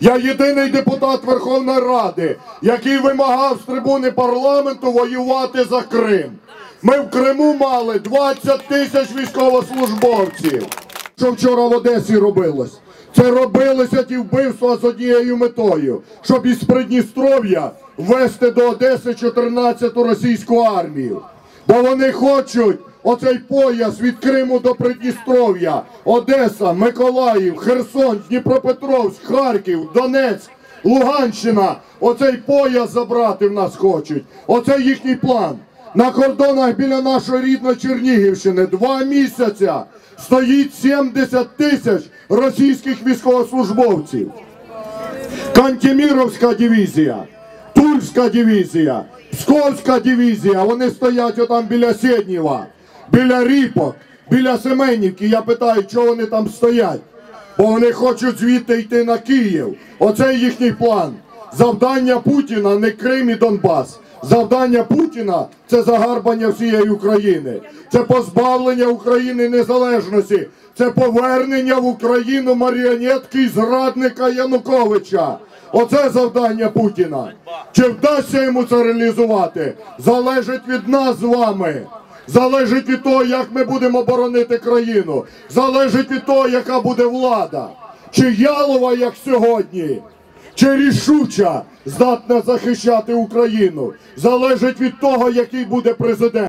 Я єдиний депутат Верховної Ради, який вимагав з трибуни парламенту воювати за Крим. Ми в Криму мали 20 тисяч військовослужбовців. Що вчора в Одесі робилось? Це робилися ті вбивства з однією метою, щоб із Придністров'я ввести до Одеси 14-ту російську армію. Бо вони хочуть оцей пояс від Криму до Придністров'я, Одеса, Миколаїв, Херсон, Дніпропетровськ, Харків, Донецьк, Луганщина. Оцей пояс забрати в нас хочуть. Оце їхній план. На кордонах біля нашої рідної Чернігівщини два місяця стоїть 70 тисяч російських військовослужбовців. Кантеміровська дивізія, Тульська дивізія, Псковська дивізія. Вони стоять отам біля Сєднєва, біля Ріпок, біля Семенівки. Я питаю, чого вони там стоять? Бо вони хочуть звідти йти на Київ. Оце їхній план. Завдання Путіна не Крим і Донбас. Завдання Путіна це загарбання всієї України, це позбавлення України незалежності, це повернення в Україну маріонетки і зрадника Януковича. Оце завдання Путіна. Чи вдасться йому це реалізувати? Залежить від нас з вами. Залежить від того, як ми будемо боронити країну. Залежить від того, яка буде влада. Чи ялова, як сьогодні, чи рішуча здатна захищати Україну. Залежить від того, який буде президент.